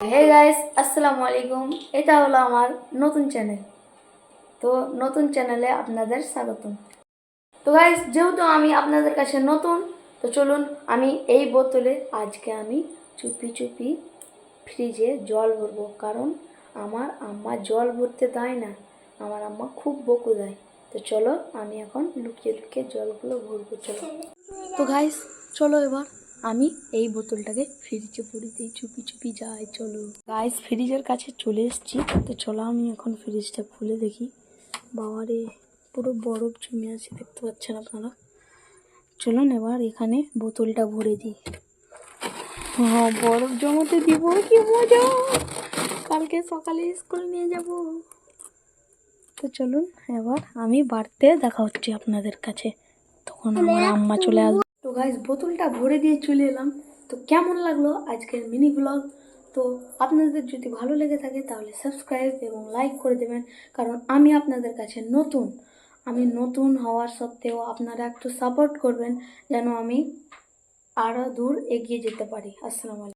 Hey guys আসসালামু আলাইকুম। এটা হলো আমার নতুন চ্যানেল তো নতুন চ্যানেলে আপনাদের স্বাগতম। তো গাইস যেহেতু আমি আপনাদের কাছে নতুন, তো চলুন আমি এই বোতলে আজকে আমি চুপি চুপি ফ্রিজে জল ভরবো। কারণ আমার আম্মা জল ভরতে দেয় না, আমার আম্মা খুব বকু দেয়। তো চলো আমি এখন লুকিয়ে লুকিয়ে জলগুলো ভরবো, চলো। তো গাইস চলো এবার। আমি এই বোতলটাকে ফ্রিজে ভরে দিই। চুপি চুপি যাই, চলো। গাইস ফ্রিজের কাছে চলে এসেছি। তো চলো আমি এখন ফ্রিজটা খুলে দেখি। বাবারে, পুরো বরফ জমে আছে, দেখতে পাচ্ছেন আপনারা? চলুন এবার এখানে বোতলটা ভরে দিই। হ্যাঁ বরফ জমাতে দিব, কি মজা! কালকে সকালে স্কুল নিয়ে যাব। তো চলুন এবার আমি বাড়তে দেখা হচ্ছে আপনাদের কাছে। তখন আমার আম্মা চলে আসবে। গাইজ বোতলটা ভরে দিয়ে চলে এলাম। তো কেমন লাগল আজকের মিনি ব্লগ তো আপনাদের যদি ভালো লেগে থাকে তাহলে সাবস্ক্রাইব এবং লাইক করে দেবেন, কারণ আমি আপনাদের কাছে নতুন। আমি নতুন হওয়ার সত্ত্বেও আপনারা একটু সাপোর্ট করবেন, যেন আমি আরও দূর এগিয়ে যেতে পারি। আসসালামু আলাইকুম।